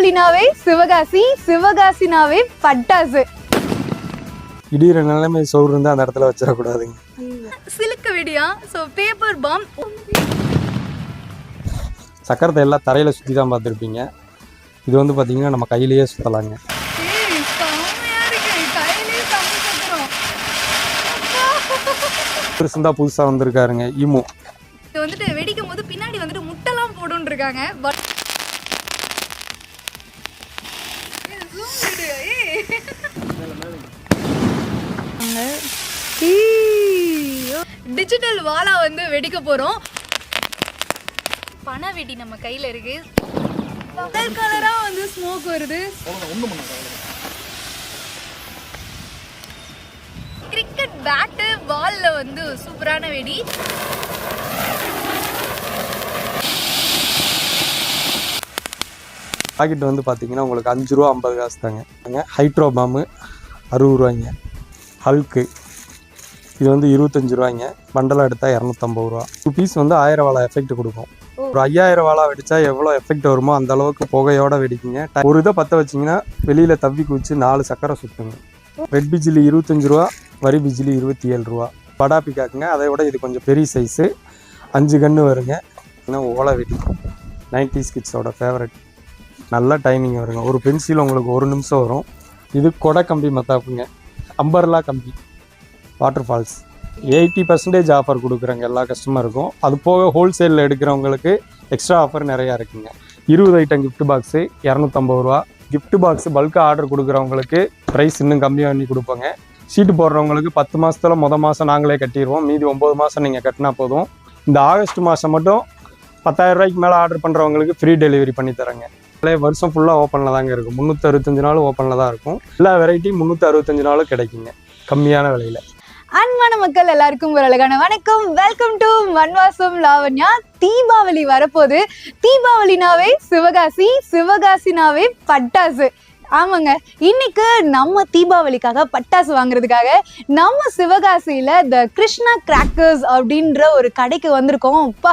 தீபாவளினாவே சிவகாசி சிவகாசினாவே பட்டாசு. இடிகிற நிலைமை சோறு இருந்தால் அந்த இடத்துல வச்சிடக்கூடாதுங்க. சிலுக்க வெடியா? ஸோ பேப்பர் பாம் சக்கரத்தை எல்லாம் தரையில் சுற்றி தான் பார்த்துருப்பீங்க. இது வந்து பார்த்தீங்கன்னா நம்ம கையிலேயே சுற்றலாங்க பெருசுந்தா புதுசாக வந்திருக்காருங்க ஈமோ இது வந்துட்டு வெடிக்கும் போது பின்னாடி வந்துட்டு முட்டைலாம் போடுன்னு இருக்காங்க பட் டிஜிட்டல் வாலா வந்து வெடிக்க போறோம். பண வெடி நம்ம கையில இருக்கு. கலர் கலரா வந்து ஸ்மோக் வருது. கிரிக்கெட் பேட்டு பால்ல வந்து சூப்பரான வெடி. பாக்கெட் வந்து பார்த்தீங்கன்னா உங்களுக்கு அஞ்சு ரூபா ஐம்பது காசு தாங்க. ஹைட்ரோ பாம்பு அறுபது ரூபாய்ங்க. ஹல்க்கு இது வந்து இருபத்தஞ்சு ரூபாய்ங்க. பண்டலாக எடுத்தால் இரநூத்தம்பது ரூபா. டூ பீஸ் வந்து ஆயிரம் வாழை எஃபெக்ட் கொடுக்கும். ஒரு ஐயாயிரம் வாழா வெடிச்சா எவ்வளோ எஃபெக்ட் வருமோ அந்த அளவுக்கு புகையோட வெடிக்குங்க. ஒரு இதை பற்ற வச்சிங்கன்னா வெளியில் தவ்வி குதிச்சு நாலு சக்கரை சுற்றுங்க ரெட் பிஜிலி இருபத்தஞ்சு ரூபா வரி பிஜிலி இருபத்தி ஏழு ரூபா. படா பிக்காக்குங்க. அதை விட இது கொஞ்சம் பெரிய சைஸு அஞ்சு கன்று வருங்க. இன்னும் ஓலை வெடி. நைன்டி கிட்ஸோட ஃபேவரட் நல்ல டைமிங் வருங்க. ஒரு பென்சில் உங்களுக்கு ஒரு நிமிஷம் வரும். இது கொடை கம்பி மத்தாப்புங்க. அம்பர்லா கம்பி water falls eighty percentage offer கொடுக்குறாங்க எல்லா கஸ்டமருக்கும் அது போக ஹோல்சேலில் எடுக்கிறவங்களுக்கு எக்ஸ்ட்ரா ஆஃபர் நிறையா இருக்குங்க. இருபது ஐட்டம் கிஃப்ட் பாக்ஸு இரநூத்தம்பது ரூபா. கிஃப்ட் பாக்ஸ் பல்காக ஆர்டர் கொடுக்குறவங்களுக்கு ப்ரைஸ் இன்னும் கம்மியாக பண்ணி கொடுப்பாங்க. சீட்டு போடுறவங்களுக்கு பத்து மாதத்தில் முத மாதம் நாங்களே கட்டிடுவோம். மீதி ஒம்பது மாதம் நீங்கள் கட்டினா போதும். இந்த ஆகஸ்ட் மாதம் மட்டும் பத்தாயிரம் ரூபாய்க்கு மேலே ஆர்டர் பண்ணுறவங்களுக்கு ஃப்ரீ டெலிவரி பண்ணி தரேங்க. பழைய வருஷம் ஃபுல்லாக ஓப்பனில் தாங்க இருக்கும். முந்நூற்றி அறுபத்தஞ்சு நாள் ஓப்பனில் தான் இருக்கும். எல்லா வெரைட்டியும் முந்நூற்றி அறுபத்தஞ்சு நாளும் கிடைக்குங்க. கம்மியான விலையில். அன்பான மக்கள் எல்லாருக்கும் ஒரு அழகான வணக்கம். வெல்கம் டு மன்வாசம் லாவண்யா தீபாவளி வரப்போது தீபாவளினாவே சிவகாசி சிவகாசினாவே பட்டாசு. ஆமாங்க. இன்னைக்கு நம்ம தீபாவளிக்காக பட்டாசு வாங்குறதுக்காக நம்ம சிவகாசியில த கிருஷ்ணா கிராக்கர்ஸ் அப்படின்ற ஒரு கடைக்கு வந்திருக்கோம். அப்பா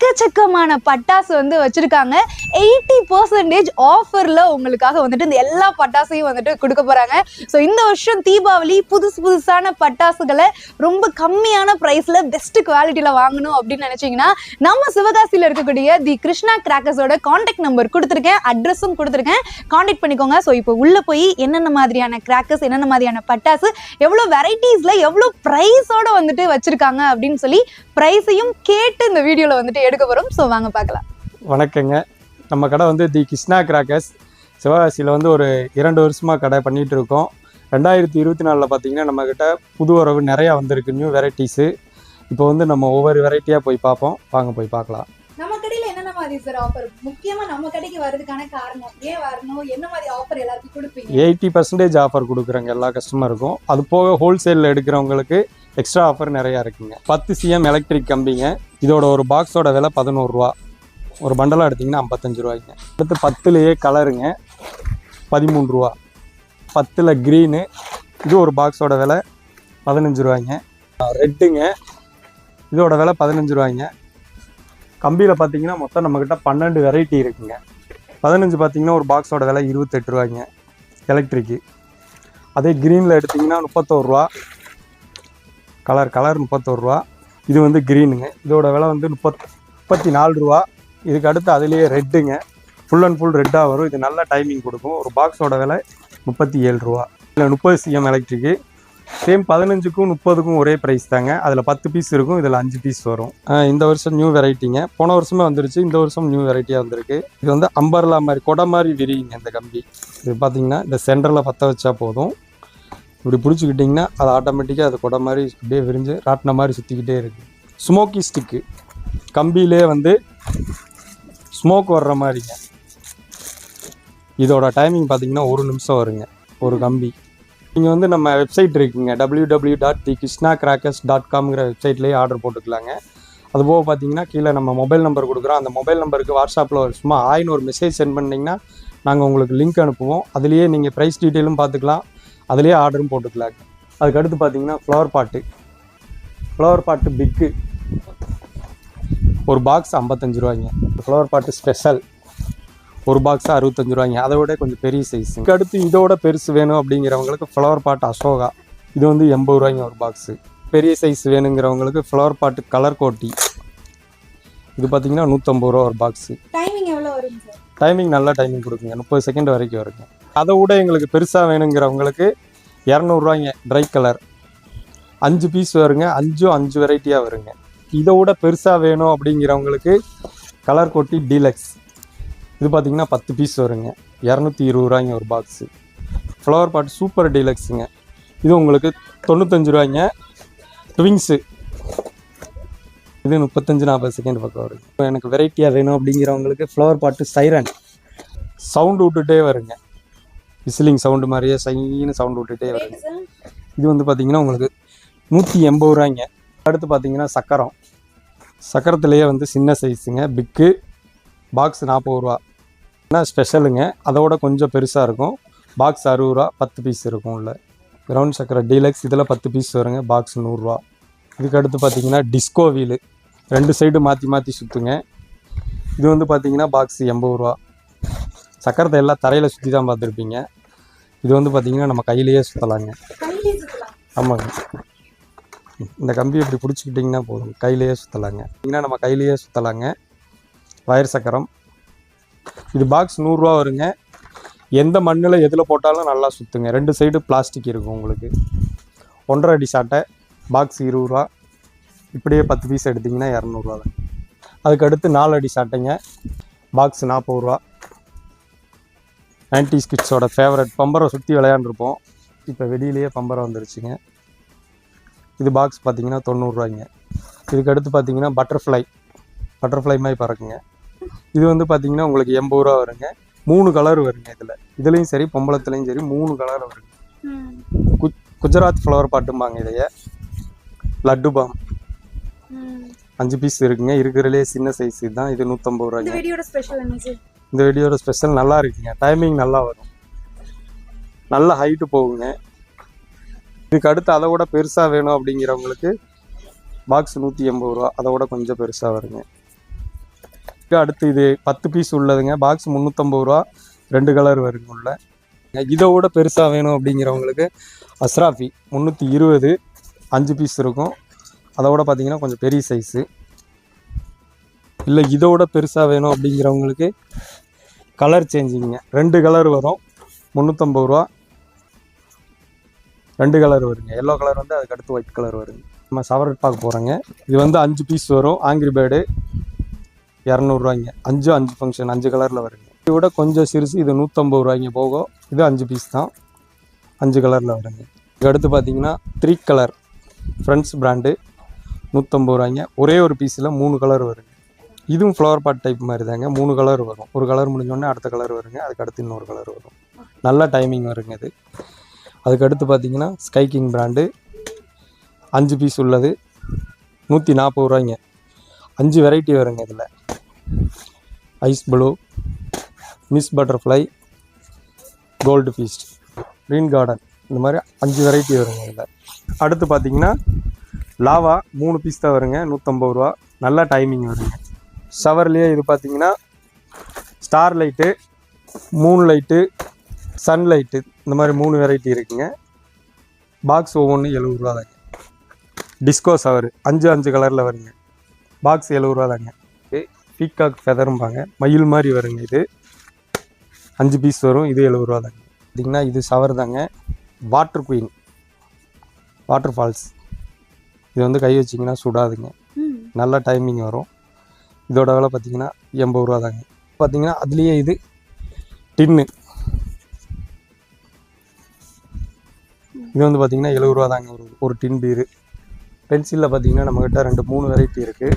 எக்கச்சக்கமான பட்டாசு வந்து வச்சிருக்காங்க. எயிட்டி பர்சன்டேஜ் ஆஃபர்ல உங்களுக்காக வந்துட்டு இந்த எல்லா பட்டாசையும் வந்துட்டு கொடுக்க போறாங்க. ஸோ இந்த வருஷம் தீபாவளி புதுசு புதுசான பட்டாசுகளை ரொம்ப கம்மியான ப்ரைஸில் பெஸ்ட் குவாலிட்டியில் வாங்கணும் அப்படின்னு நினச்சிங்கன்னா நம்ம சிவகாசியில் இருக்கக்கூடிய தி கிருஷ்ணா கிராக்கர்ஸோட காண்டாக்ட் நம்பர் கொடுத்துருக்கேன். அட்ரஸும் கொடுத்துருக்கேன். கான்டாக்ட் பண்ணிக்கோங்க. ஸோ இப்போ உள்ளே போய் என்னென்ன மாதிரியான கிராக்கர்ஸ் என்னென்ன மாதிரியான பட்டாசு எவ்வளோ வெரைட்டிஸில் எவ்வளோ ப்ரைஸோட வந்துட்டு வச்சுருக்காங்க அப்படின்னு சொல்லி ப்ரைஸையும் கேட்டு இந்த வீடியோவில் வந்துட்டு எடுக்க போகிறோம் ஸோ வாங்க பார்க்கலாம். வணக்கங்க. நம்ம கடை வந்து தி கிருஷ்ணா கிராக்கர்ஸ். சிவகாசியில் வந்து ஒரு இரண்டு வருஷமாக கடை பண்ணிகிட்டு இருக்கோம். ரெண்டாயிரத்தி இருபத்தி நாலில் பார்த்தீங்கன்னா நம்மக்கிட்ட புது உறவு நிறையா வந்திருக்கு நியூ வெரைட்டிஸு இப்போ வந்து நம்ம ஒவ்வொரு வெரைட்டியாக போய் பார்ப்போம். வாங்க போய் பார்க்கலாம். சார் ஆஃபர் முக்கியமா நம்ம கடைக்கு வர்றதுக்கான காரணம் ஏன் வரணும் என்ன மாதிரி ஆஃபர் எல்லாருக்கும் கொடுப்பீங்க? எயிட்டி பர்சன்டேஜ் ஆஃபர் கொடுக்குறாங்க எல்லா கஸ்டமருக்கும் அது போக ஹோல்சேலில் எடுக்கிறவங்களுக்கு எக்ஸ்ட்ரா ஆஃபர் நிறையா இருக்குங்க. பத்து சிஎம் எலக்ட்ரிக் கம்பிங்க. இதோட ஒரு பாக்ஸோட விலை பதினோருவா ஒரு பண்டலாக எடுத்திங்கன்னா ஐம்பத்தஞ்சு ரூபாய்ங்க. அடுத்து பத்துலேயே கலருங்க பதிமூணு ரூபா. பத்தில் க்ரீனு இது ஒரு பாக்ஸோட விலை பதினஞ்சு ரூபாய்ங்க. ரெட்டுங்க. இதோட விலை பதினஞ்சு ரூபாய்ங்க. கம்பியில் பார்த்தீங்கன்னா மொத்தம் நம்மக்கிட்ட பன்னெண்டு வெரைட்டி இருக்குங்க. பதினஞ்சு பார்த்தீங்கன்னா ஒரு பாக்ஸோட விலை இருபத்தெட்டு ரூபாய்ங்க. எலக்ட்ரிக்கு அதே க்ரீனில் எடுத்திங்கன்னா முப்பத்தோரு ரூபா. கலர் கலர் முப்பத்தோரு ரூபா. இது வந்து க்ரீனுங்க இதோட விலை வந்து முப்பத் முப்பத்தி நாலு ரூபா. இதுக்கு அடுத்து அதுலேயே ரெட்டுங்க ஃபுல் அண்ட் ஃபுல் ரெட்டாக வரும். இது நல்ல டைமிங் கொடுக்கும். ஒரு பாக்ஸோட விலை முப்பத்தி ஏழு ரூபா. இல்லை முப்பது சிஎம் எலக்ட்ரிக்கு சேம் பதினஞ்சுக்கும் முப்பதுக்கும் ஒரே ப்ரைஸ் தாங்க. அதில் பத்து பீஸ் இருக்கும் இதில் அஞ்சு பீஸ் வரும். இந்த வருஷம் நியூ வெரைட்டிங்க போன வருஷமே வந்துருச்சு இந்த வருஷம் நியூ வெரைட்டியாக வந்திருக்கு. இது வந்து அம்பர்லா மாதிரி கொடை மாதிரி விரியுங்க இந்த கம்பி. இது பார்த்தீங்கன்னா இந்த சென்டரில் பற்ற வச்சா போதும். இப்படி பிடிச்சிக்கிட்டிங்கன்னா அது ஆட்டோமேட்டிக்காக அது கொடை மாதிரி அப்படியே விரிஞ்சு ராட்டின மாதிரி சுற்றிக்கிட்டே இருக்குது ஸ்மோக்கி ஸ்டிக்கு கம்பியிலே வந்து ஸ்மோக் வர்ற மாதிரிங்க. இதோட டைமிங் பார்த்தீங்கன்னா ஒரு நிமிஷம் வருங்க. ஒரு கம்பி. நீங்கள் வந்து நம்ம வெப்சைட் இருக்குங்க W W dot the Krishna crackers dot காம்ங்கிற வெப்சைட்லேயே ஆர்டர் போட்டுக்கலாங்க அதுபோக பார்த்தீங்கன்னா கீழே நம்ம மொபைல் நம்பர் கொடுக்குறோம். அந்த மொபைல் நம்பருக்கு வாட்ஸ்அப்பில் ஒரு சும்மா ஆயின்னு ஒரு மெசேஜ் சென்ட் பண்ணிங்கன்னா நாங்கள் உங்களுக்கு லிங்க் அனுப்புவோம். அதுலேயே நீங்கள் ப்ரைஸ் டீட்டெயிலும் பார்த்துக்கலாம் அதுலேயே ஆர்டரும் போட்டுக்கலாங்க. அதுக்கடுத்து பார்த்தீங்கன்னா ஃப்ளவர் பாட்டு ஃப்ளவர் பாட்டு பிக்கு ஒரு பாக்ஸ் ஐம்பத்தஞ்சு ரூபாய்ங்க. ஃப்ளவர் பாட்டு ஸ்பெஷல் ஒரு பாக்ஸ் அறுபத்தஞ்சு ரூபாய்ங்க. அதை விட கொஞ்சம் பெரிய சைஸ் அடுத்து இதோட பெருசு வேணும் அப்படிங்கிறவங்களுக்கு ஃப்ளவர் பாட் அசோகா. இது வந்து எண்பது ரூபாய்ங்க ஒரு பாக்ஸு பெரிய சைஸ் வேணுங்கிறவங்களுக்கு ஃப்ளவர் பாட்டு கலர் கோட்டி. இது பார்த்தீங்கன்னா நூற்றம்பது ரூபா ஒரு பாக்ஸு டைமிங் எவ்வளோ வருங்க டைமிங் நல்ல டைமிங் கொடுக்குங்க. முப்பது செகண்ட் வரைக்கும் வருங்க. அதை விட எங்களுக்கு பெருசாக வேணுங்கிறவங்களுக்கு இரநூறுவாய்ங்க ட்ரை கலர் அஞ்சு பீஸ் வருங்க. அஞ்சும் அஞ்சு வெரைட்டியாக வருங்க. இதை விட பெருசாக வேணும் அப்படிங்கிறவங்களுக்கு கலர் கொட்டி டீலக்ஸ் இது பார்த்தீங்கன்னா பத்து பீஸ் வருங்க. இரநூத்தி இருபது ரூபாய்ங்க ஒரு பாக்ஸு ஃப்ளவர் பாட் சூப்பர் டீலக்ஸுங்க இது உங்களுக்கு தொண்ணூத்தஞ்சு ரூபாய்ங்க. ட்விங்ஸு இது முப்பத்தஞ்சு நாற்பது செகண்ட் பக்கம் வருங்க. இப்போ எனக்கு வெரைட்டியாக வேணும் அப்படிங்கிறவங்களுக்கு ஃப்ளவர் பாட்டு சைரன் சவுண்டு விட்டுட்டே வருங்க. விசிலிங் சவுண்டு மாதிரியே சைன்னு சவுண்டு விட்டுட்டே வருங்க. இது வந்து பார்த்தீங்கன்னா உங்களுக்கு நூற்றி எண்பது ரூபாய்ங்க. அடுத்து பார்த்தீங்கன்னா சக்கரம். சக்கரத்துலேயே வந்து சின்ன சைஸுங்க பிக்கு பாக்ஸ் நாற்பது ரூபா. என்ன ஸ்பெஷலுங்க அதோட கொஞ்சம் பெருசாக இருக்கும். பாக்ஸ் அறுபது ரூபா பத்து பீஸ் இருக்கும் உள்ள. கிரவுண்ட் சக்கரை டீலக்ஸ் இதில் பத்து பீஸ் வருங்க. பாக்ஸ் நூறுரூவா இதுக்கு அடுத்து பார்த்தீங்கன்னா டிஸ்கோ வீலு ரெண்டு சைடு மாற்றி மாற்றி சுற்றுங்க இது வந்து பார்த்தீங்கன்னா பாக்ஸ் எண்பது ரூபா. சக்கரத்தை எல்லாம் தரையில் சுற்றி தான் பார்த்துருப்பீங்க. இது வந்து பார்த்தீங்கன்னா நம்ம கையிலேயே சுற்றலாங்க ஆமாங்க. இந்த கம்பி இப்படி பிடிச்சிக்கிட்டிங்கன்னா போதும். கையிலேயே சுற்றலாங்க பார்த்தீங்கன்னா நம்ம கையிலேயே சுற்றலாங்க வயர் சக்கரம். இது பாக்ஸ் நூறுரூவா வருங்க. எந்த மண்ணில் எதில் போட்டாலும் நல்லா சுற்றுங்க ரெண்டு சைடு பிளாஸ்டிக் இருக்கும் உங்களுக்கு. ஒன்றரை அடி சாட்டை பாக்ஸ் இருபது ரூபா இப்படியே பத்து பீஸ் எடுத்திங்கன்னா இரநூறுவா தான் அதுக்கடுத்து நாலு அடி சாட்டைங்க பாக்ஸ் நாற்பது ரூபா நைன்டி கிட்ஸோட ஃபேவரட் பம்பரம் சுற்றி விளையாண்டுருப்போம். இப்போ வெளியிலேயே பம்பரம் வந்துருச்சுங்க. இது பாக்ஸ் பார்த்தீங்கன்னா தொண்ணூறுரூவாய்ங்க. இதுக்கடுத்து பார்த்திங்கன்னா பார்த்தீங்கன்னா பட்டர்ஃப்ளை பட்டர்ஃப்ளை மாதிரி பறக்குங்க. இது வந்து பார்த்தீங்கன்னா உங்களுக்கு எண்பது ரூபா வருங்க. மூணு கலர் வருங்க இதில். இதுலேயும் சரி பொம்பளத்துலேயும் சரி மூணு கலர் வருங்க. கு குஜராத் ஃப்ளவர் பாட்டும்பாங்க இதைய. லட்டு பாம். அஞ்சு பீஸ் இருக்குங்க. இருக்கிறதுலே சின்ன சைஸ் தான் இது நூற்றம்பது ரூபாய்ங்க. இந்த வீடியோட ஸ்பெஷல் நல்லா இருக்குங்க. டைமிங் நல்லா வரும். நல்ல ஹைட்டு போகுங்க. இதுக்கு அடுத்து அதை விட பெருசாக வேணும் அப்படிங்கிறவங்களுக்கு பாக்ஸ் நூற்றி எண்பது ரூபா. அதை விட கொஞ்சம் பெருசாக வருங்க. இருக்குது அடுத்து இது பத்து பீஸ் உள்ளதுங்க. பாக்ஸ் முந்நூற்றம்பது ரூபா. ரெண்டு கலர் வருங்க உள்ள. இதை விட பெருசாக வேணும் அப்படிங்கிறவங்களுக்கு அஸ்ராஃபி முந்நூற்றி இருபது அஞ்சு பீஸ் இருக்கும். அதோட பார்த்திங்கன்னா கொஞ்சம் பெரிய சைஸு இல்லை இதோட பெருசாக வேணும் அப்படிங்கிறவங்களுக்கு கலர் சேஞ்சிங்க ரெண்டு கலர் வரும். முந்நூற்றம்பது ரூபா. ரெண்டு கலர் வருங்க. எல்லோ கலர் வந்து அதுக்கு அடுத்து ஒயிட் கலர் வருங்க. நம்ம சவரட் பார்க்க போகிறோங்க இது வந்து அஞ்சு பீஸ் வரும். ஆங்கிரி பேர்டு இரநூறுவாய்ங்க. அஞ்சு அஞ்சு ஃபங்க்ஷன் அஞ்சு கலரில் வருங்க. இதை விட கொஞ்சம் சிறுசு இது நூற்றம்பது ரூபாய்ங்க போகும். இது அஞ்சு பீஸ் தான். அஞ்சு கலரில் வருங்க. இதுக்கு அடுத்து பார்த்தீங்கன்னா த்ரீ கலர் ஃப்ரெண்ட்ஸ் பிராண்டு நூற்றம்பது ரூபாய்ங்க. ஒரே ஒரு பீஸில் மூணு கலர் வருங்க. இதுவும் ஃப்ளவர் பாட் டைப் மாதிரி தாங்க மூணு கலர் வரும். ஒரு கலர் முடிஞ்சோடனே அடுத்த கலர் வருங்க. அதுக்கு அடுத்து இன்னொரு கலர் வரும். நல்ல டைமிங் வருங்க இது. அதுக்கு அடுத்து பார்த்தீங்கன்னா ஸ்கை கிங் பிராண்டு அஞ்சு பீஸ் உள்ளது. நூற்றி நாற்பது ரூபாய்ங்க. அஞ்சு வெரைட்டி வருங்க இதில். Ice blue miss butterfly gold feast green garden இந்த மாதிரி அஞ்சு வெரைட்டி வருங்க இதில். அடுத்து பார்த்தீங்கன்னா லாவா மூணு பீஸ் தான் வருங்க நூற்றம்பது ரூபா. நல்ல டைமிங் வருங்க. ஷவர்லேயே இது பார்த்தீங்கன்னா ஸ்டார் லைட்டு மூணு லைட்டு சன் லைட்டு இந்த மாதிரி மூணு வெரைட்டி இருக்குங்க. பாக்ஸ் ஒவ்வொன்றும் எழுபது ரூபா தாங்க. டிஸ்கோ ஷவர் அஞ்சு அஞ்சு கலரில் வருங்க. பாக்ஸ் எழுபது ரூபா தாங்க. பீகாக் ஃபெதரும்பாங்க மயில் மாதிரி வருங்க இது. அஞ்சு பீஸ் வரும். இது எழுபது ரூபா தாங்க. பார்த்தீங்கன்னா இது ஷவர் தாங்க. வாட்டர் குயின் வாட்டர் ஃபால்ஸ் இது வந்து கை வச்சிங்கன்னா சுடாதுங்க. நல்ல டைமிங் வரும். இதோட விலை பார்த்தீங்கன்னா எண்பது ரூபா தாங்க. பார்த்தீங்கன்னா அதுலேயே இது டின்னு. இது வந்து பார்த்தீங்கன்னா எழுபது ரூபா தாங்க. ஒரு ஒரு டின் பீரு. பென்சிலில் பார்த்தீங்கன்னா நம்மக்கிட்ட ரெண்டு மூணு வெரைட்டி இருக்குது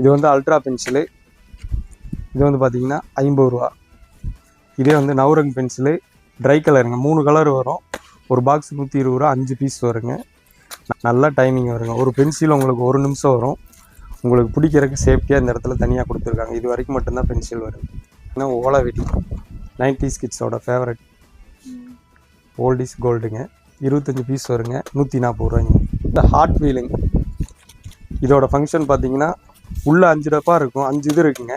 இது வந்து அல்ட்ரா பென்சிலு இது வந்து பார்த்தீங்கன்னா ஐம்பது ரூபா. இதே வந்து நவரங் பென்சிலு ட்ரை கலருங்க மூணு கலர் வரும். ஒரு பாக்ஸ் நூற்றி இருபது ரூபா அஞ்சு பீஸ் வருங்க. நல்ல டைமிங் வருங்க. ஒரு பென்சில் உங்களுக்கு ஒரு நிமிஷம் வரும். உங்களுக்கு பிடிக்கிறதுக்கு சேஃப்டியாக இந்த இடத்துல தனியாக கொடுத்துருக்காங்க. இது வரைக்கும் மட்டும்தான் பென்சில் வரும் ஏன்னா ஓலா வெடி நைன்டிஸ் கிட்ஸோட ஃபேவரட் ஓல்ட் இஸ் கோல்டுங்க இருபத்தஞ்சி பீஸ் வருங்க. நூற்றி நாற்பது ரூபாய்ங்க. இந்த ஹாட் வீலுங்க இதோட ஃபங்க்ஷன் பார்த்தீங்கன்னா உள்ளே அஞ்சு டப்பா இருக்கும். அஞ்சு இது இருக்குங்க.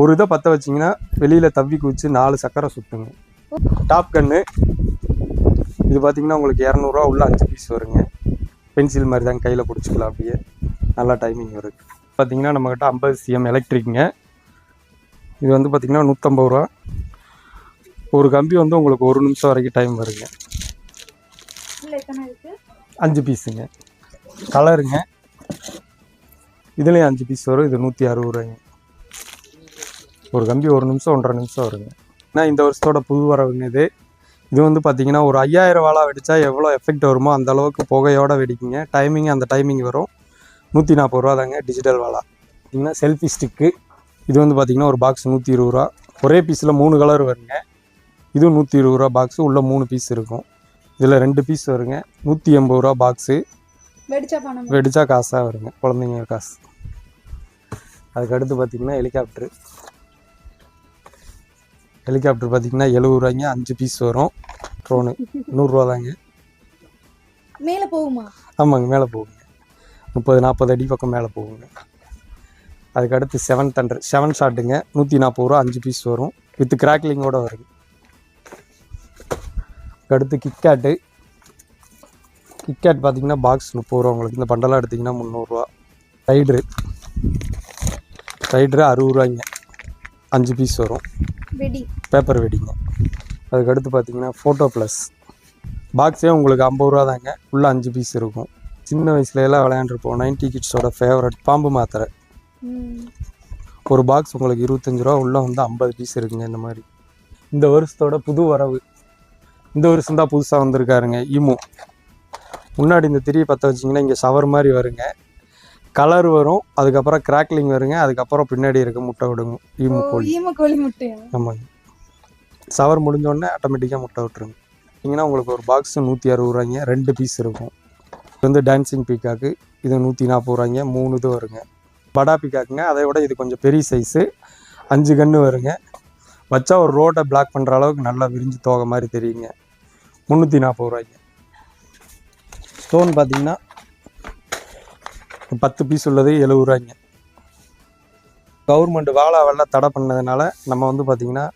ஒரு இதை பற்ற வச்சிங்கன்னா வெளியில் தவ்வி குதிச்சு நாலு சக்கரை சுற்றுங்க டாப் கன்னு இது பார்த்திங்கன்னா உங்களுக்கு இரநூறுவா உள்ள அஞ்சு பீஸ் வருங்க. பென்சில் மாதிரி தாங்க கையில் பிடிச்சிக்கலாம் அப்படியே. நல்லா டைமிங் வருது பார்த்தீங்கன்னா நம்மக்கிட்ட ஐம்பது சிஎம் எலக்ட்ரிக்குங்க இது வந்து பார்த்தீங்கன்னா நூற்றம்பது ரூபா. ஒரு கம்பி வந்து உங்களுக்கு ஒரு நிமிஷம் வரைக்கும் டைம் வருங்க. அஞ்சு பீஸுங்க. கலருங்க. இதுலேயும் அஞ்சு பீஸ் வரும். இது நூற்றி அறுபது ரூபாய்ங்க. ஒரு கம்பி ஒரு நிமிஷம் ஒன்றரை நிமிஷம் வருங்க. ஏன்னா இந்த வருஷத்தோட புது வரவுங்க இது. இது வந்து பார்த்திங்கன்னா ஒரு ஐயாயிரம் வாழா வெடித்தா எவ்வளோ எஃபெக்ட் வருமோ அந்த அளவுக்கு புகையோட வெடிக்குங்க. டைமிங் அந்த டைமிங் வரும். நூற்றி நாற்பது ரூபா தாங்க டிஜிட்டல் வாழா பார்த்திங்கன்னா செல்ஃபி ஸ்டிக்கு இது வந்து பார்த்தீங்கன்னா ஒரு பாக்ஸ் நூற்றி இருபது ரூபா. ஒரே பீஸில் மூணு கலர் வருங்க. இதுவும் நூற்றி இருபது ரூபா பாக்ஸு உள்ளே மூணு பீஸ் இருக்கும். இதில் ரெண்டு பீஸ் வருங்க. நூற்றி எண்பது ரூபா பாக்ஸு வெடிச்சா காசாக வருங்க. குழந்தைங்க காசு. அதுக்கு அடுத்து பார்த்தீங்கன்னா ஹெலிகாப்டரு ஹெலிகாப்டர் பார்த்தீங்கன்னா எழுபது ரூபாய்ங்க அஞ்சு பீஸ் வரும். ட்ரோனு நூறுரூவா தாங்க. மேல போகுமா? ஆமாங்க மேலே போகுங்க. முப்பது நாற்பது அடி பக்கம் மேலே போகுங்க. அதுக்கு அடுத்து செவன் தண்டர் செவன் ஷாட்டுங்க நூற்றி நாற்பது ரூபா அஞ்சு பீஸ் வரும். வித் கிராக்லிங்கோட வருங்க. அடுத்து கிக்காட்டு கிக்காட் பார்த்தீங்கன்னா பாக்ஸ் முப்பது ரூபா உங்களுக்கு. இந்த பண்டலாக எடுத்திங்கன்னா முந்நூறுரூவா ரைட்ரு ரைட்ரு அறுபது ரூபாய்ங்க. அஞ்சு பீஸ் வரும். வெடி பேப்பர் வெடிங்க அதுக்கு அடுத்து பார்த்தீங்கன்னா ஃபோட்டோ ப்ளஸ் பாக்ஸே உங்களுக்கு ஐம்பது ரூபா தாங்க. உள்ளே அஞ்சு பீஸ் இருக்கும். சின்ன வயசுல எல்லாம் விளையாண்டுருப்போம் நைன்டி கிட்ஸோட ஃபேவரட் பாம்பு மாத்திரை. ஒரு பாக்ஸ் உங்களுக்கு இருபத்தஞ்சு ரூபா. உள்ளே வந்து ஐம்பது பீஸ் இருக்குங்க இந்த மாதிரி. இந்த வருஷத்தோட புது வரவு. இந்த வருஷம் தான் புதுசாக வந்திருக்காருங்க ஈமு முன்னாடி இந்த திரியை பற்ற வச்சிங்கன்னா இங்கே சவர் மாதிரி வருங்க. கலர் வரும் அதுக்கப்புறம் கிராக்லிங் வருங்க அதுக்கப்புறம் பின்னாடி இருக்க முட்டை விடுங்க ஈமு ஓ, கோழி. ஈம கோழி முட்டையா? ஆமாங்க சவர் முடிஞ்சோடனே ஆட்டோமேட்டிக்காக முட்டை விட்டுருங்க. பார்த்தீங்கன்னா உங்களுக்கு ஒரு பாக்ஸ் நூற்றி அறுபது ரூபாய்ங்க ரெண்டு பீஸ் இருக்கும். இது வந்து டான்சிங் பீக்காக்கு இது நூற்றி நாற்பது ரூபாய்ங்க மூணு இது வருங்க. படா பீக்காக்குங்க அதை விட இது கொஞ்சம் பெரிய சைஸு அஞ்சு கன்று வருங்க. வச்சா ஒரு ரோட்டை பிளாக் பண்ணுற அளவுக்கு நல்லா விரிஞ்சு தோகை மாதிரி தெரியுங்க. முந்நூற்றி நாற்பது ரூபாய்ங்க. ஸ்டோன் பார்த்தீங்கன்னா பத்து பீஸ் உள்ளது எழுபது ரூபாய்ங்க. கவர்மெண்ட் வாழா வெள்ளம் தடை பண்ணதுனால நம்ம வந்து பார்த்திங்கன்னா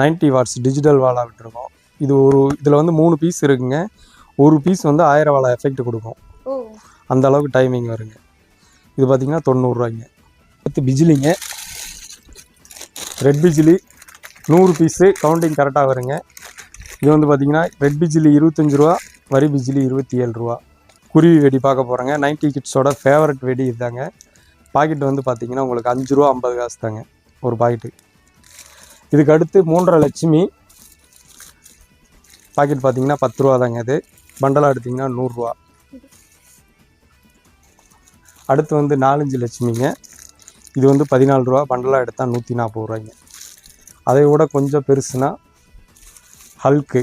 90 வாட்ஸ் டிஜிட்டல் வாழா விட்டுருக்கோம். இது ஒரு இதில் வந்து மூணு பீஸ் இருக்குங்க. ஒரு பீஸ் வந்து ஆயிரம் வாழா எஃபெக்ட் கொடுக்கும். அந்த அளவுக்கு டைமிங் வருங்க. இது பார்த்திங்கன்னா தொண்ணூறுரூவாய்ங்க அடுத்து பிஜிலிங்க. ரெட் பிஜிலி நூறு பீஸு கவுண்டிங் கரெக்டாக வருங்க. இது வந்து பார்த்திங்கன்னா ரெட் பிஜிலி இருபத்தஞ்சி ரூபா வரி பிஜிலி இருபத்தி ஏழு ரூபா. குருவி வெடி பார்க்க போகிறாங்க நைன்டி கிட்ஸோட ஃபேவரட் வெடி இதாங்க. பாக்கெட் வந்து பார்த்திங்கன்னா உங்களுக்கு அஞ்சு ரூபா ஐம்பது காசு தாங்க ஒரு பாக்கெட்டு இதுக்கு அடுத்து மூன்றரை லட்சுமி. பாக்கெட் பார்த்தீங்கன்னா பத்து ரூபா தாங்க இது பண்டலாக எடுத்திங்கன்னா நூறுரூவா அடுத்து வந்து நாலஞ்சு லட்சுமிங்க. இது வந்து பதினாலு ரூபா பண்டலாக எடுத்தால் நூற்றி நாற்பது ரூபாய்ங்க. அதை விட கொஞ்சம் பெருசுனா ஹல்க்கு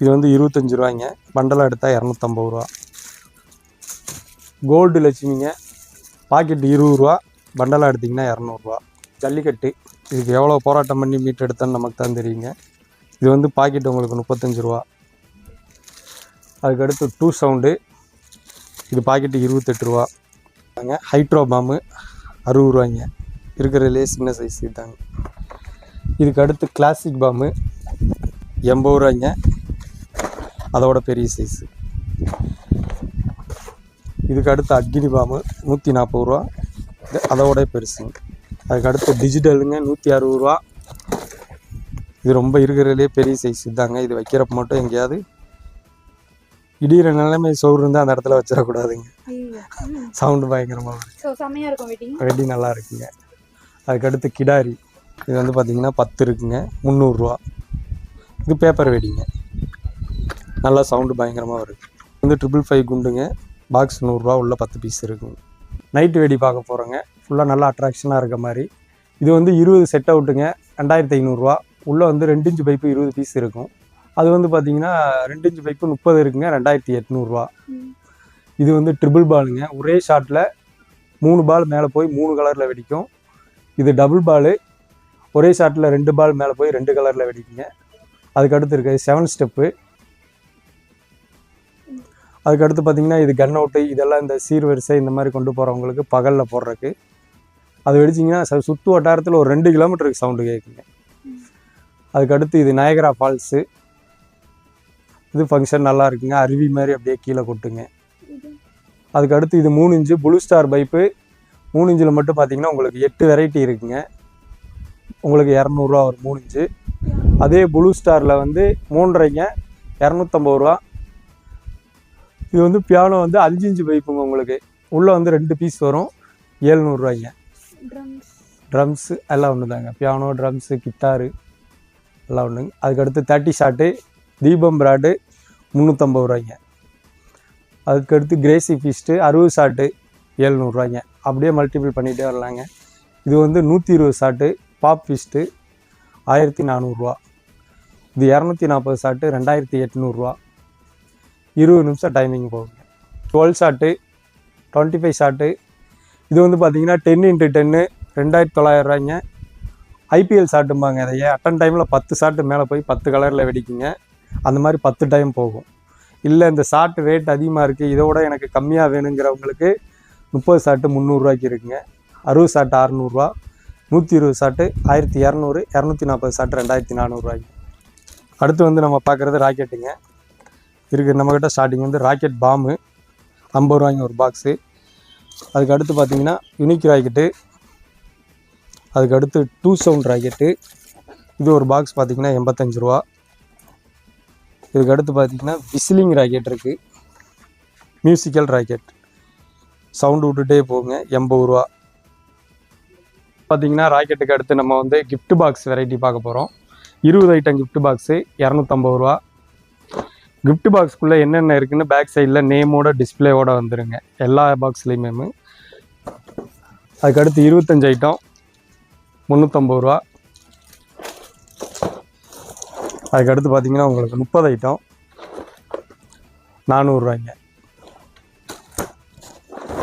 இது வந்து இருபத்தஞ்சி ரூபாய்ங்க பண்டலாக எடுத்தால் இரநூத்தம்பது ரூபா கோல்டு லட்சுமிங்க பாக்கெட் இருபது ரூபா பண்டலாக எடுத்திங்கன்னா இரநூறுவா. ஜல்லிக்கட்டு. இதுக்கு எவ்வளோ போராட்டம் பண்ணி மீட் எடுத்தேன்னு நமக்கு தான் தெரியுங்க. இது வந்து பாக்கெட் உங்களுக்கு முப்பத்தஞ்சு ரூபா அதுக்கடுத்து டூ சவுண்டு இது பாக்கெட்டு இருபத்தெட்டு ரூபா ஹைட்ரோ பாம்பு அறுபது ரூபாய்ங்க இருக்கிறதுலே சின்ன சைஸ் தாங்க இதுக்கு அடுத்து கிளாசிக் பாம்பு எண்பது ரூபாய்ங்க. அதோட பெரிய சைஸு இதுக்கு அடுத்து அக்னி பாம்பு நூற்றி நாற்பது ரூபா. அதோட பெருசுங்க. அதுக்கு அடுத்து டிஜிட்டலுங்க நூற்றி அறுபது ரூபா. இது ரொம்ப இருக்கிறதுலே பெரிய சைஸ் இதாங்க. இது வைக்கிறப்ப மட்டும் எங்கேயாவது இடிகிற நிலைமை சோறு இருந்தால் அந்த இடத்துல வச்சிடக்கூடாதுங்க. சவுண்டு பயங்கரமாக வரும் ஸோ செம்மையா இருக்கும் வெடி வெடி நல்லா இருக்குங்க. அதுக்கடுத்து கிடாரி. இது வந்து பார்த்திங்கன்னா பத்து இருக்குங்க. முந்நூறுரூவா இது பேப்பர் வெடிங்க. நல்லா சவுண்டு பயங்கரமாக இது வந்து ட்ரிபிள் ஃபைவ் குண்டுங்க பாக்ஸ் நூறுரூவா உள்ள பத்து பீஸ் இருக்குங்க நைட்டு வெடி பார்க்க போகிறோங்க ஃபுல்லாக நல்லா அட்ராக்ஷனாக இருக்க மாதிரி. இது வந்து இருபது செட் அவுட்டுங்க ரெண்டாயிரத்தி ஐநூறுரூவா. உள்ளே வந்து ரெண்டு இன்ச்சு பைப்பு இருபது பீஸ் இருக்கும். அது வந்து பார்த்தீங்கன்னா ரெண்டு இன்ச்சு பைப்பு முப்பது இருக்குங்க ரெண்டாயிரத்தி எட்நூறுரூவா. இது வந்து ட்ரிபிள் பாலுங்க ஒரே ஷாட்டில் மூணு பால் மேலே போய் மூணு கலரில் வெடிக்கும். இது டபுள் பாலு ஒரே ஷாட்டில் ரெண்டு பால் மேலே போய் ரெண்டு கலரில் வெடிக்குங்க. அதுக்கு அடுத்து இருக்குது செவன் ஸ்டெப்பு. அதுக்கு அடுத்து பார்த்தீங்கன்னா இது கன் அவுட்டு இதெல்லாம் இந்த சீர்வரிசை இந்த மாதிரி கொண்டு போகிறவங்களுக்கு பகலில் போடுறதுக்கு. அது வெடிச்சிங்கன்னா சுற்று வட்டாரத்தில் ஒரு ரெண்டு கிலோமீட்டருக்கு சவுண்டு கேட்குங்க அதுக்கடுத்து இது நயகரா ஃபால்ஸு இது ஃபங்க்ஷன் நல்லா இருக்குங்க. அருவி மாதிரி அப்படியே கீழே கொட்டுங்க. அதுக்கடுத்து இது மூணு இன்ச்சு ப்ளூ ஸ்டார் பைப்பு மூணு இன்ச்சில் மட்டும் பார்த்தீங்கன்னா உங்களுக்கு எட்டு வெரைட்டி இருக்குங்க. உங்களுக்கு இரநூறுவா ஒரு மூணு இன்ச்சு. அதே ப்ளூ ஸ்டாரில் வந்து மூன்றரைங்க இரநூத்தம்பது ரூபா. இது வந்து பியானோ வந்து அஞ்சு இன்ச்சு பைப்புங்க உங்களுக்கு. உள்ளே வந்து ரெண்டு பீஸ் வரும். ஏழ்நூறுவாய்ங்க. ட்ரம்ஸு எல்லாம் ஒன்று தாங்க பியானோ ட்ரம்ஸு கிட்டாரு எல்லாம் ஒன்றுங்க அதுக்கடுத்து தேர்ட்டி ஷாட்டு தீபம் பிராடு முந்நூற்றம்பது ரூபாய்ங்க. அதுக்கடுத்து கிரேசி ஃபிஸ்ட்டு அறுபது ஷாட்டு ஏழ்நூறுவாய்ங்க. அப்படியே மல்டிபிள் பண்ணிகிட்டே வரலாங்க. இது வந்து நூற்றி இருபது ஷாட்டு பாப் ஃபிஸ்ட்டு ஆயிரத்தி நானூறுரூவா இது இரநூத்தி நாற்பது ஷாட்டு ரெண்டாயிரத்தி எட்நூறுரூவா இருபது நிமிஷம் டைமிங் போகுங்க. Twelve shot twenty five shot இது வந்து பார்த்திங்கன்னா டென் இன்ட்டு டென்னு ரெண்டாயிரத்தி தொள்ளாயிரரூவாய்ங்க ஐபிஎல் ஷாட்டும்பாங்க அதையே அட்டன் டைமில் பத்து ஷாட்டு மேலே போய் பத்து கலரில் வெடிக்குங்க. அந்த மாதிரி பத்து டைம் போகும். இல்லை இந்த ஷாட்டு ரேட் அதிகமாக இருக்குது இதோட எனக்கு கம்மியாக வேணுங்கிறவங்களுக்கு முப்பது ஷாட்டு முந்நூறுரூவாய்க்கு இருக்குங்க. அறுபது ஷாட்டு அறநூறுவா. நூற்றி இருபது ஷாட்டு ஆயிரத்தி இரநூறு இரநூத்தி நாற்பது சாட்டு ரெண்டாயிரத்தி நானூறுரூவாய்க்கு அடுத்து வந்து நம்ம பார்க்குறது ராக்கெட்டுங்க. இருக்குது நம்மக்கிட்ட ஸ்டார்டிங் வந்து ராக்கெட் பாம்பு ஐம்பது ரூபாய்ங்க ஒரு பாக்ஸு அதுக்கு அடுத்து பார்த்திங்கன்னா யுனிக் ராக்கெட்டு. அதுக்கு அடுத்து டூ சவுண்ட் ராக்கெட்டு. இது ஒரு பாக்ஸ் பார்த்தீங்கன்னா எண்பத்தஞ்சு ரூபா. இதுக்கு அடுத்து பார்த்திங்கன்னா விசிலிங் ராக்கெட் இருக்குது மியூசிக்கல் ராக்கெட். சவுண்டு விட்டுட்டே போகுங்க எண்பது ரூபா. பார்த்தீங்கன்னா ராக்கெட்டுக்கு அடுத்து நம்ம வந்து கிஃப்ட் பாக்ஸ் வெரைட்டி பார்க்க போகிறோம் இருபது ஐட்டம் கிஃப்ட் பாக்ஸு இரநூத்தம்பது ரூபா. கிஃப்ட் பாக்ஸ்க்குள்ளே என்னென்ன இருக்குன்னு பேக் சைடில் நேமோட டிஸ்பிளேவோட வந்துடுங்க எல்லா பாக்ஸ்லேயுமே அதுக்கடுத்து இருபத்தஞ்சு ஐட்டம் முந்நூற்றம்பது ரூபா. அதுக்கடுத்து பார்த்திங்கன்னா உங்களுக்கு முப்பது ஐட்டம் நானூறுரூவாய்ங்க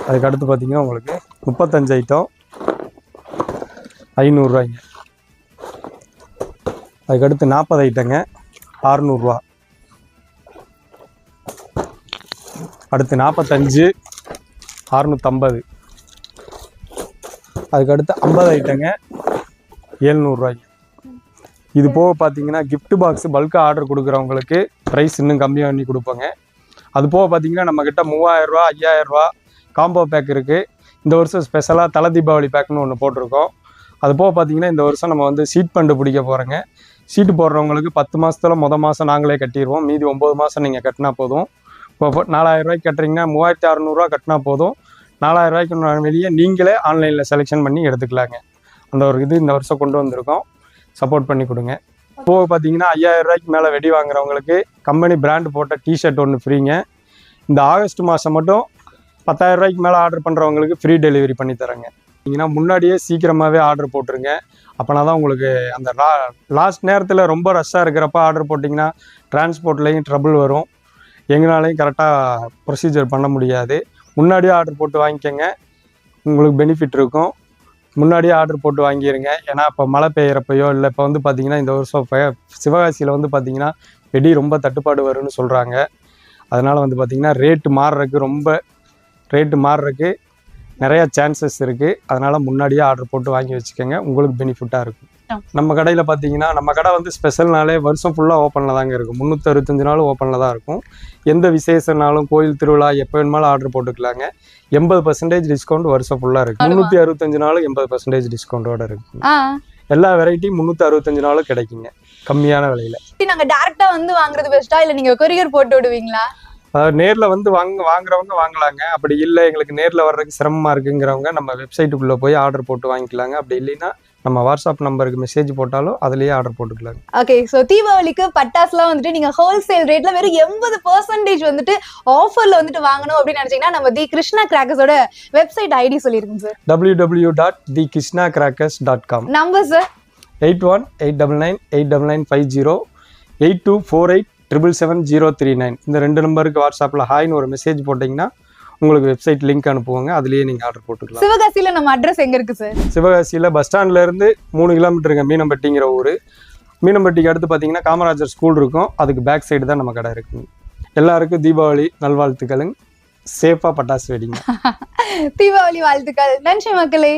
அதுக்கடுத்து பார்த்தீங்கன்னா உங்களுக்கு முப்பத்தஞ்சு ஐட்டம் ஐநூறுரூவாய்ங்க அதுக்கடுத்து நாற்பது ஐட்டங்க. அறநூறுவா. அடுத்து நாற்பத்தஞ்சு அறுநூற்றம்பது அதுக்கடுத்து ஐம்பது ஐட்டங்க. ஏழ்நூறுரூவாய்க்கு இது போக பார்த்தீங்கன்னா கிஃப்ட் பாக்ஸ் பல்காக ஆர்டர் கொடுக்குறவங்களுக்கு ப்ரைஸ் இன்னும் கம்மியாக பண்ணி கொடுப்பாங்க. அது போக பார்த்தீங்கன்னா நம்மக்கிட்ட மூவாயிரரூவா ஐயாயிரரூவா காம்போ பேக் இருக்குது இந்த வருஷம் ஸ்பெஷலாக தலை தீபாவளி பேக்குன்னு ஒன்று போட்டிருக்கோம். அது போக பார்த்தீங்கன்னா இந்த வருஷம் நம்ம வந்து சீட் பண்டு பிடிக்க போகிறோங்க சீட்டு போடுறவங்களுக்கு பத்து மாதத்துல மொதல் மாதம் நாங்களே கட்டிடுவோம் மீதி ஒம்பது மாதம் நீங்கள் கட்டினா போதும். இப்போ நாலாயிரம் ரூபாய்க்கு கட்டுறீங்கன்னா மூவாயிரத்தி அறநூறுவா கட்டினா போதும். நாலாயிரம் ரூபாய்க்கு வெளியே நீங்களே ஆன்லைனில் செலெக்ஷன் பண்ணி எடுத்துக்கலாங்க. அந்த ஒரு இது இந்த வருஷம் கொண்டு வந்திருக்கோம். சப்போர்ட் பண்ணி கொடுங்க. போக பார்த்தீங்கன்னா ஐயாயிரம் ரூபாய்க்கு மேலே வெடி வாங்குறவங்களுக்கு கம்பெனி பிராண்ட் போட்ட டிஷர்ட் ஒன்று ஃப்ரீங்க இந்த ஆகஸ்ட் மாதம் மட்டும் பத்தாயிரம் ரூபாய்க்கு மேலே ஆர்டர் பண்ணுறவங்களுக்கு ஃப்ரீ டெலிவரி பண்ணி தரேங்க. நீங்கன்னா முன்னாடியே சீக்கிரமாகவே ஆர்டர் போட்டுருங்க. அப்போனா தான் உங்களுக்கு அந்த லா லாஸ்ட் நேரத்தில் ரொம்ப ரஷ்ஷாக இருக்கிறப்ப ஆர்டர் போட்டிங்கன்னா டிரான்ஸ்போர்ட்லேயும் ட்ரபிள் வரும். எங்களாலையும் கரெக்டாக ப்ரொசீஜர் பண்ண முடியாது. முன்னாடியே ஆர்டர் போட்டு வாங்கிக்கோங்க. உங்களுக்கு பெனிஃபிட் இருக்கும். முன்னாடியே ஆர்டர் போட்டு வாங்கிடுங்க ஏன்னா இப்போ மழை பெய்கிறப்பையோ இல்லை இப்போ வந்து பார்த்தீங்கன்னா இந்த வருஷம் சிவகாசியில் வந்து பார்த்தீங்கன்னா வெடி ரொம்ப தட்டுப்பாடு வரும்னு சொல்கிறாங்க அதனால் வந்து பார்த்திங்கன்னா ரேட்டு மாறுறதுக்கு ரொம்ப ரேட்டு மாறுறதுக்கு நிறையா சான்சஸ் இருக்குது அதனால் முன்னாடியே ஆர்டர் போட்டு வாங்கி வச்சுக்கோங்க. உங்களுக்கு பெனிஃபிட்டாக இருக்கும். நம்ம கடையில் பார்த்தீங்கன்னா நம்ம கடை வந்து ஸ்பெஷல்னாலே வருஷம் ஃபுல்லாக ஓப்பனில் தாங்க இருக்கும். முந்நூற்றி அறுபத்தஞ்சு நாள் ஓப்பனில் தான் இருக்கும். எந்த விசேஷனாலும் கோயில் திருவிழா எப்போ வேணுமாலும் ஆர்டர் போட்டுக்கலாங்க. எண்பது பர்சன்டேஜ் டிஸ்கவுண்ட் வருஷம் ஃபுல்லாக இருக்குது. முந்நூற்றி அறுபத்தஞ்சு நாளும் எண்பது பர்சன்டேஜ் டிஸ்கவுண்டோட இருக்கு ஆ. எல்லா வெரைட்டியும் முந்நூற்றி அறுபத்தஞ்சு நாளும் கிடைக்குங்க. கம்மியான விலையில். சரி, நாங்க டைரக்டா வந்து வாங்குறது பெஸ்டா இல்ல நீங்க கொரியர் போட்டு விடுவீங்களா? அதாவது நேரில் வந்து வாங்க வாங்குறவங்க வாங்கலாங்க. அப்படி இல்லை எங்களுக்கு நேரில் வர்றதுக்கு சிரமமாக இருக்குங்கிறவங்க நம்ம வெப்சைட்டுக்குள்ளே போய் ஆர்டர் போட்டு வாங்கிக்கலாங்க. அப்படி இல்லைன்னா நம்ம வாட்ஸ்அப் நம்பருக்கு மெசேஜ் போட்டாலும் அதுலேயே ஆர்டர் போட்டுக்கலாங்க. ஓகே சோ தீபாவளிக்கு பட்டாசுலாம் வந்துட்டு நீங்க ஹோல்சேல் ரேட்ல வெறும் எண்பது பர்சன்டேஜ் வந்துட்டு ஆஃபர்ல வந்துட்டு வாங்கணும் அப்படின்னு நினைச்சீங்கன்னா நம்ம தி கிருஷ்ணா கிராக்கர்ஸோட website ID சொல்லிருக்கோம் sir W W dot the Krishna crackers dot com number sir eight one eight double nine eight double nine five zero eight two four eight triple seven zero three nine இந்த ரெண்டு நம்பருக்கு வாட்ஸ்அப்பில் ஹாய்னு ஒரு message போட்டிங்கன்னா உங்களுக்கு website link அனுப்புவாங்க. அதுலேயே நீங்கள் ஆர்டர் போட்டுக்கலாம். சிவகாசியில நம்ம அட்ரஸ் எங்க இருக்கு சார் சிவகாசியில் பஸ் ஸ்டாண்ட்லேருந்து மூணு கிலோமீட்டருங்க மீனம்பட்டிங்கிற ஊர். மீனம்பட்டிக்கு அடுத்து பார்த்தீங்கன்னா காமராஜர் ஸ்கூல் இருக்கும். அதுக்கு பேக் சைடு தான் நம்ம கடை இருக்குங்க எல்லாருக்கும் தீபாவளி நல்வாழ்த்துக்களுங்க சேஃபாக பட்டாசு வெடிங்க. தீபாவளி வாழ்த்துக்கள். நன்றி மக்களே.